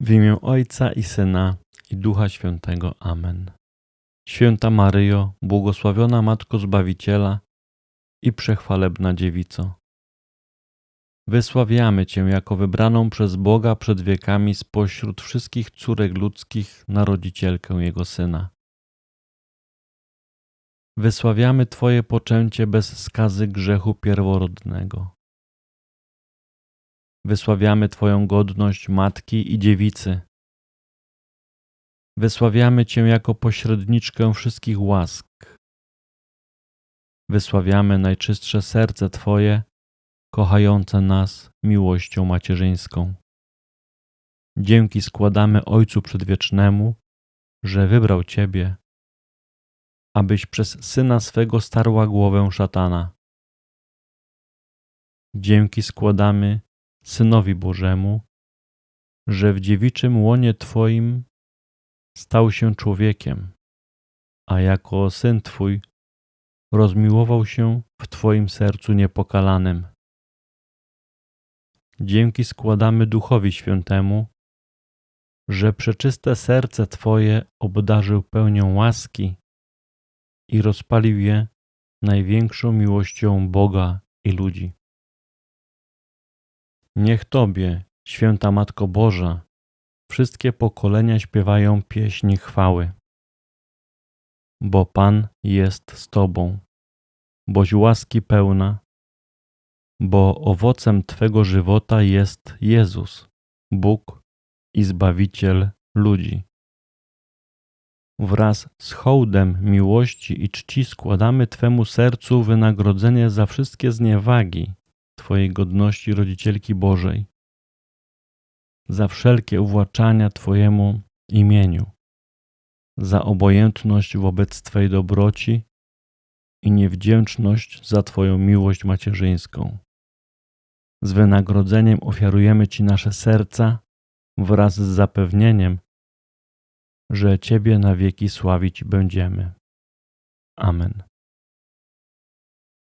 W imię Ojca i Syna i Ducha Świętego. Amen. Święta Maryjo, błogosławiona Matko Zbawiciela i przechwalebna Dziewico. Wysławiamy Cię jako wybraną przez Boga przed wiekami spośród wszystkich córek ludzkich narodzicielkę Jego Syna. Wysławiamy Twoje poczęcie bez skazy grzechu pierworodnego. Wysławiamy Twoją godność matki i dziewicy. Wysławiamy Cię jako pośredniczkę wszystkich łask. Wysławiamy najczystsze serce Twoje, kochające nas miłością macierzyńską. Dzięki składamy Ojcu Przedwiecznemu, że wybrał Ciebie, abyś przez Syna swego starła głowę szatana. Dzięki składamy Synowi Bożemu, że w dziewiczym łonie Twoim stał się człowiekiem, a jako Syn Twój rozmiłował się w Twoim sercu niepokalanym. Dzięki składamy Duchowi Świętemu, że przeczyste serce Twoje obdarzył pełnią łaski i rozpalił je największą miłością Boga i ludzi. Niech Tobie, święta Matko Boża, wszystkie pokolenia śpiewają pieśni chwały. Bo Pan jest z Tobą, boś łaski pełna, bo owocem Twego żywota jest Jezus, Bóg i Zbawiciel ludzi. Wraz z hołdem miłości i czci składamy Twemu sercu wynagrodzenie za wszystkie zniewagi, Twojej godności rodzicielki Bożej, za wszelkie uwłaczania Twojemu imieniu, za obojętność wobec Twej dobroci i niewdzięczność za Twoją miłość macierzyńską. Z wynagrodzeniem ofiarujemy Ci nasze serca wraz z zapewnieniem, że Ciebie na wieki sławić będziemy. Amen.